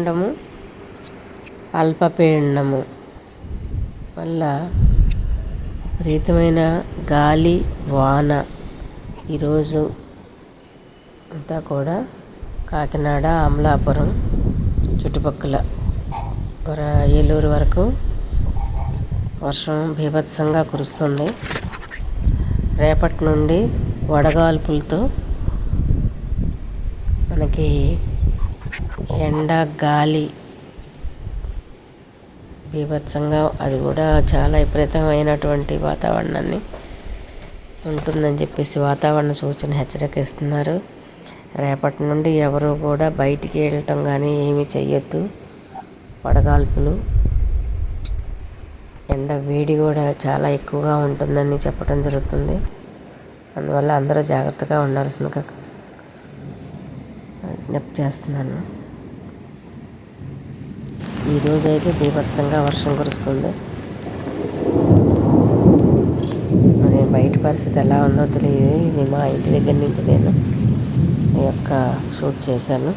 ఉండము అల్పపీడనము వల్ల విపరీతమైన గాలి వాన ఈరోజు అంతా కూడా కాకినాడ అమలాపురం చుట్టుపక్కల ఏలూరు వరకు వర్షం భీభత్సంగా కురుస్తుంది. రేపటి నుండి వడగాల్పులతో మనకి ఎండ గాలి బీభత్సంగా అది కూడా చాలా విపరీతమైనటువంటి వాతావరణాన్ని ఉంటుందని చెప్పేసి వాతావరణ సూచన హెచ్చరిక ఇస్తున్నారు రేపటి నుండి ఎవరు కూడా బయటికి వెళ్ళటం కానీ ఏమీ చెయ్యొద్దు. వడగాల్పులు ఎండ వేడి కూడా చాలా ఎక్కువగా ఉంటుందని చెప్పడం జరుగుతుంది. అందువల్ల అందరూ జాగ్రత్తగా ఉండాల్సిందిగా విజ్ఞప్తి చేస్తున్నాను. ఈరోజు అయితే బీభత్సంగా వర్షం కురుస్తుంది. మరి బయట పరిస్థితి ఎలా ఉందో తెలియదు. ఇది మా ఇంటి దగ్గర నుంచి నేను ఈ యొక్క షూట్ చేశాను.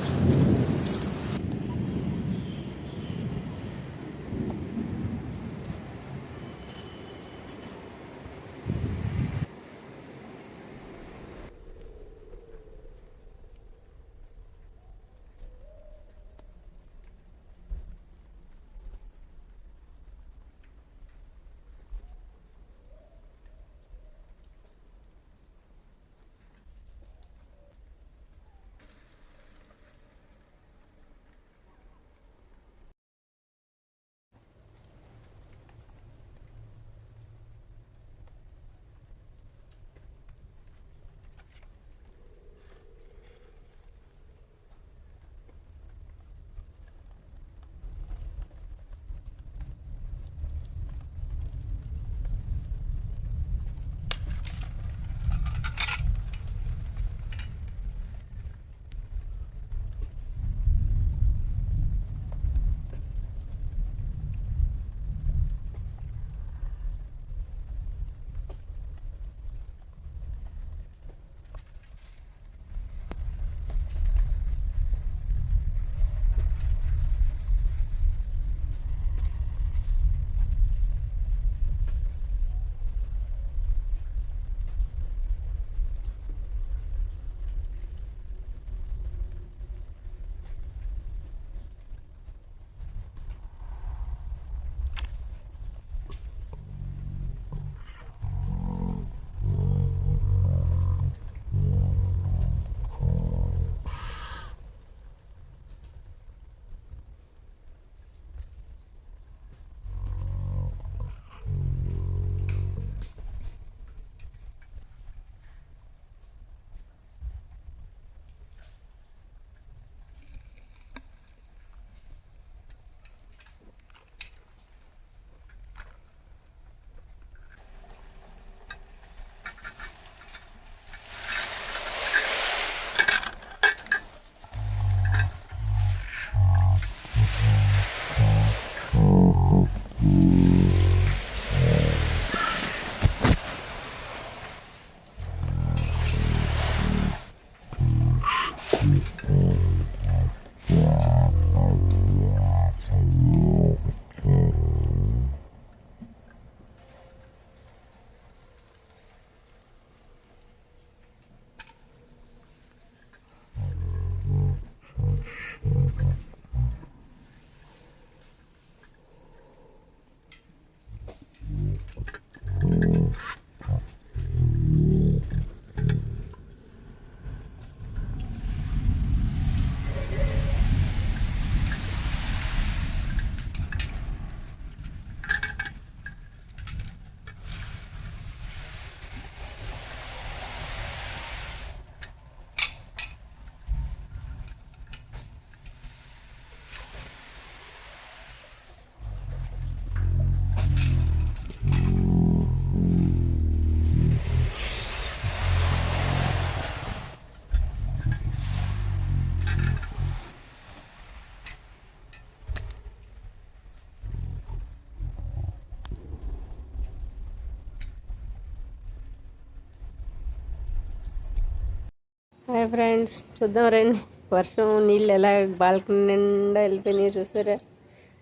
ఫ్రెండ్స్ చూద్దాం రండి. వర్షం నీళ్ళు ఎలా బాల్కనీ నిండా వెళ్ళిపోయినాయి చూసారా?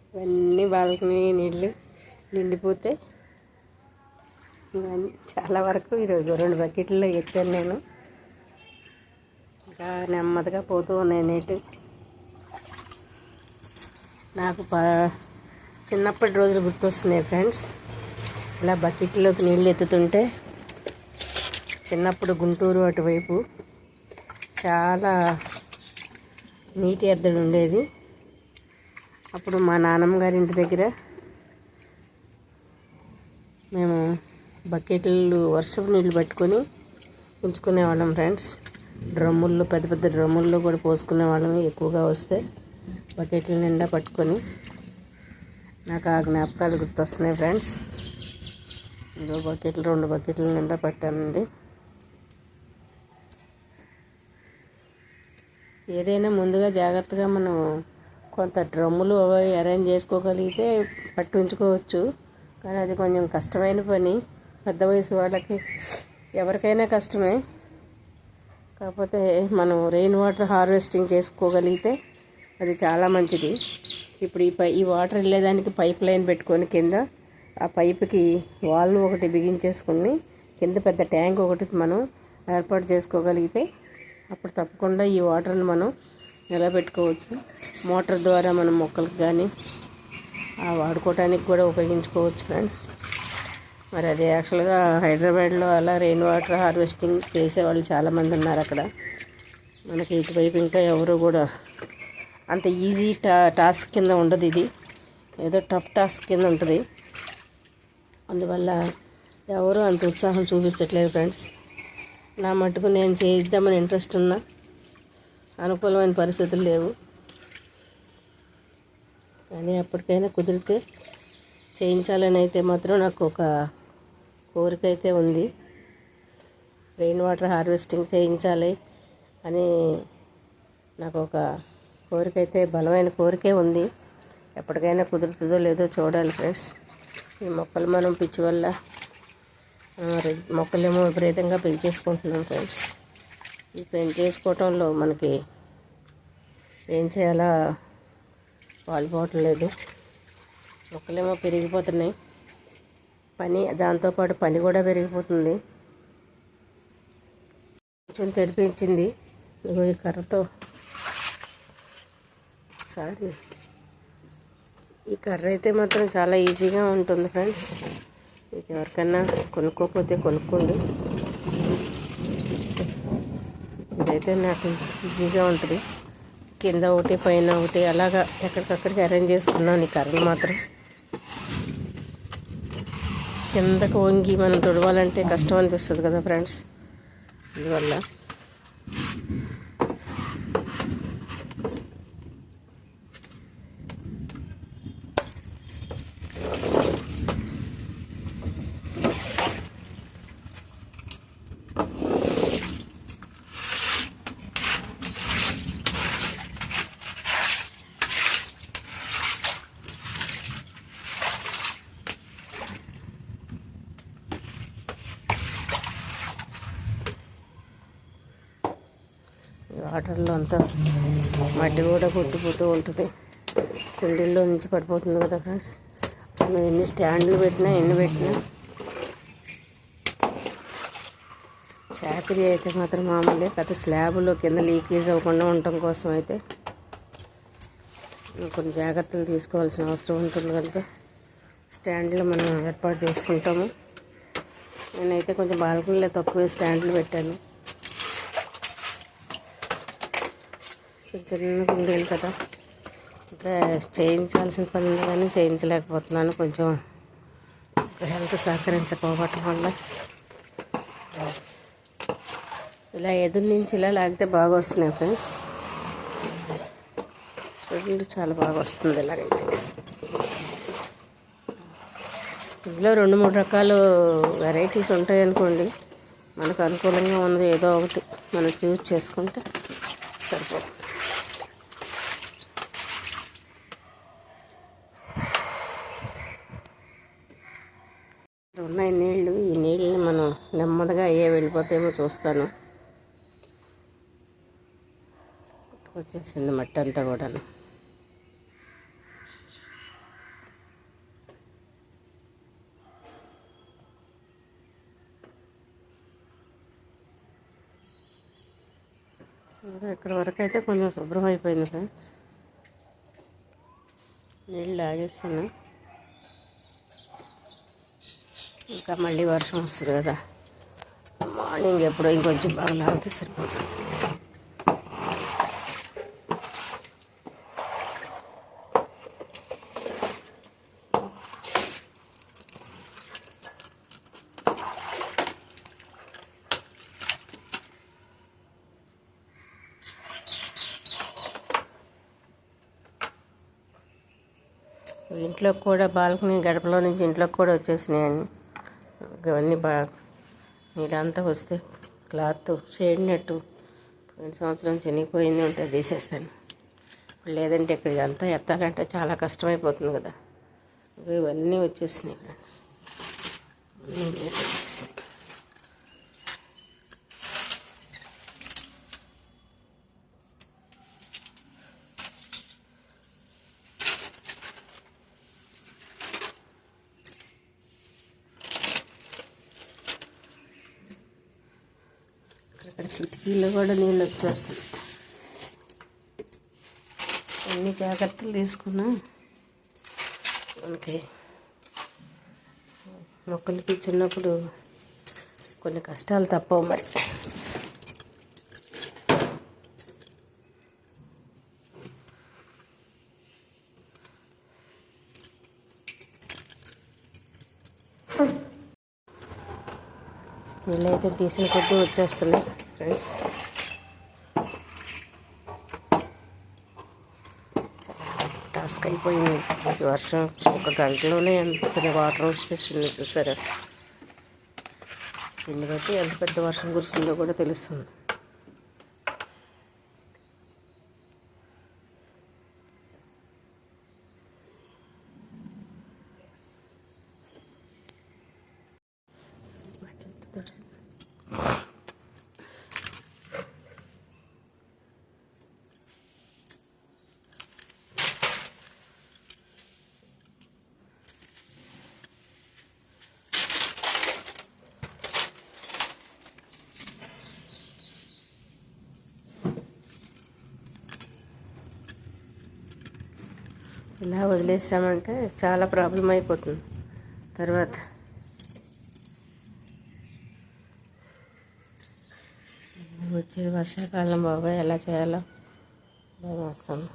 ఇవన్నీ బాల్కనీ నీళ్ళు. నిండిపోతే ఇవన్నీ చాలా వరకు ఈరోజు రెండు బకెట్లో ఎత్తాను నేను. ఇంకా నెమ్మదిగా పోతూ ఉన్నాయి నీటి. నాకు చిన్నప్పటి రోజులు గుర్తొస్తున్నాయి ఫ్రెండ్స్ ఇలా బకెట్లోకి నీళ్ళు ఎత్తుతుంటే చిన్నప్పుడు గుంటూరు అటువైపు చాలా నీటి ఎద్దడి ఉండేది. అప్పుడు మా నాన్నమ్మ గారి ఇంటి దగ్గర మేము బకెట్లు వర్షపు నీళ్ళు పట్టుకొని ఉంచుకునేవాళ్ళం ఫ్రెండ్స్. డ్రమ్ముల్లో పెద్ద పెద్ద డ్రమ్ముల్లో కూడా పోసుకునేవాళ్ళం ఎక్కువగా వస్తే. బకెట్ల నిండా పట్టుకొని నాకు ఆ జ్ఞాపకాలు గుర్తొస్తున్నాయి ఫ్రెండ్స్. ఇదో బకెట్లు రెండు బకెట్ల నిండా పట్టానండి. ఏదైనా ముందుగా జాగ్రత్తగా మనం కొంత డ్రమ్ములు అవి అరేంజ్ చేసుకోగలిగితే పట్టి ఉంచుకోవచ్చు కానీ అది కొంచెం కష్టమైన పని. పెద్ద వయసు వాళ్ళకి ఎవరికైనా కష్టమే. కాకపోతే మనం రెయిన్ వాటర్ హార్వెస్టింగ్ చేసుకోగలిగితే అది చాలా మంచిది. ఇప్పుడు ఈ పై ఈ వాటర్ వెళ్ళేదానికి పైప్ లైన్ పెట్టుకొని కింద ఆ పైపుకి వాళ్ళు ఒకటి బిగించేసుకుని కింద పెద్ద ట్యాంక్ ఒకటి మనం ఏర్పాటు చేసుకోగలిగితే అప్పుడు తప్పకుండా ఈ వాటర్ని మనం నిలబెట్టుకోవచ్చు మోటార్ ద్వారా మనం మొక్కలకు కానీ వాడుకోవటానికి కూడా ఉపయోగించుకోవచ్చు ఫ్రెండ్స్. మరి అది యాక్చువల్గా హైదరాబాద్లో అలా రెయిన్ వాటర్ హార్వెస్టింగ్ చేసేవాళ్ళు చాలామంది ఉన్నారు అక్కడ. మనకి ఇటువైపు ఇంకా ఎవరు కూడా అంత ఈజీ టా టాస్క్ కింద ఉండదు ఇది. ఏదో టఫ్ టాస్క్ కింద ఉంటుంది. అందువల్ల ఎవరు అంత ఉత్సాహం చూపించట్లేదు ఫ్రెండ్స్. నా మటుకు నేను చేయిద్దామని ఇంట్రెస్ట్ ఉన్నా. అనుకూలమైన పరిస్థితులు లేవు. కానీ ఎప్పటికైనా కుదిరితే చేయించాలని అయితే మాత్రం నాకు ఒక కోరిక అయితే ఉంది. రెయిన్ వాటర్ హార్వెస్టింగ్ చేయించాలి అని నాకు ఒక కోరిక అయితే బలమైన కోరికే ఉంది. ఎప్పటికైనా కుదురుతుందో లేదో చూడాలి ఫ్రెండ్స్ ఈ మొక్కలు మనం పిచ్చి వల్ల మొక్కలేమో విపరీతంగా పెంచేసుకుంటున్నాం ఫ్రెండ్స్ ఈ పెంచేసుకోవటంలో మనకి ఏం చేయాలా? పాల్పోవటం లేదు. మొక్కలేమో పెరిగిపోతున్నాయి. పని దాంతోపాటు పని కూడా పెరిగిపోతుంది. కొంచెం తెరిపించింది. ఇదిగో ఈ కర్రతో సారీ. ఈ కర్ర అయితే మాత్రం చాలా ఈజీగా ఉంటుంది ఫ్రెండ్స్ మీకు ఎవరికన్నా కొనుక్కోకపోతే కొనుక్కోండి. ఇదైతే నాకు ఈజీగా ఉంటుంది. కింద ఒకటి పైన ఒకటి అలాగా ఎక్కడికక్కడికి అరేంజ్ చేసుకున్నాను ఈ కర్రలు మాత్రం. కిందకు వంగి మనం తుడవాలంటే కష్టం అనిపిస్తుంది కదా ఫ్రెండ్స్. అందువల్ల ఈ వాటర్లో అంతా మట్టి కూడా కొట్టిపోతూ ఉంటుంది. కుండీల్లో నుంచి పడిపోతుంది కదా ఫ్రెండ్స్. మనం ఎన్ని స్టాండ్లు పెట్టినా ఎన్ని పెట్టినా. చాకరీ అయితే మాత్రం మామూలే. పెద్ద స్లాబ్లో కింద లీకేజ్ అవ్వకుండా ఉండటం కోసం అయితే కొన్ని జాగ్రత్తలు తీసుకోవాల్సిన అవసరం ఉంటుంది కనుక స్టాండ్లు మనం ఏర్పాటు చేసుకుంటాము. నేనైతే కొంచెం బాల్కనీలో తక్కువ స్టాండ్లు పెట్టాను. చిన్న చిన్న కుండీలు కదా. ఇంకా చేయించాల్సిన పని ఉంది కానీ చేయించలేకపోతున్నాను. కొంచెం హెల్త్ సహకరించకపోవటం వల్ల. ఇలా ఎదురు నుంచి ఇలా లాగితే బాగా వస్తున్నాయి ఫ్రెండ్స్. చూడండి చాలా బాగా వస్తుంది ఇలాగైతే. ఇందులో రెండు మూడు రకాలు వెరైటీస్ ఉంటాయి అనుకోండి. మనకు అనుకూలంగా ఉన్నది ఏదో ఒకటి మనం చూస్ చేసుకుంటే సరిపోతుంది. ఉన్నాయి నీళ్ళు ఈ నీళ్ళని మనం నెమ్మదిగా ఏ వెళ్ళిపోతాయేమో చూస్తాను. వచ్చేసింది మట్టి అంతా కూడాను. ఇక్కడ వరకు అయితే కొంచెం శుభ్రం అయిపోయింది సార్ నీళ్ళు లాగేస్తాను ఇంకా మళ్ళీ వర్షం వస్తుంది కదా. మార్నింగ్ ఎప్పుడో ఇంకొంచెం బాగా లాగితే సరిపోతుంది. ఇంట్లోకి కూడా బాల్కనీ గడపలో నుంచి ఇంట్లోకి కూడా వచ్చేసినాయని ఇవన్నీ బాగా నీళ్ళంతా వస్తే క్లాత్ షేడ్ నెట్టు పోయిన సంవత్సరం చినిగిపోయింది ఉంటే తీసేస్తాను. లేదంటే ఇక్కడ ఇదంతా ఎత్తాలంటే చాలా కష్టమైపోతుంది కదా. ఇవన్నీ వచ్చేసినాయి. ఫ్రెండ్స్ వీళ్ళు కూడా నీళ్ళు వచ్చేస్తాయి. అన్ని జాగ్రత్తలు తీసుకున్నా మనకి మొక్కలు చిన్నప్పుడు కొన్ని కష్టాలు తప్పవు మరి. నీళ్ళైతే తీసిన కొద్దీ వచ్చేస్తున్నాయి. ఫ్రెండ్స్ టాస్క్ అయిపోయింది. ఈ వర్షం ఒక గంటలోనే ఎంత వాటర్ వచ్చేసింది చూసారా? ఎందుకంటే ఎంత పెద్ద వర్షం కురిసిందో కూడా తెలుస్తుంది. ఇలా వదిలేసామంటే చాలా ప్రాబ్లం అయిపోతుంది. తర్వాత వచ్చే వర్షాకాలం బాబాయ్ ఎలా చేయాలో భయం వస్తుంది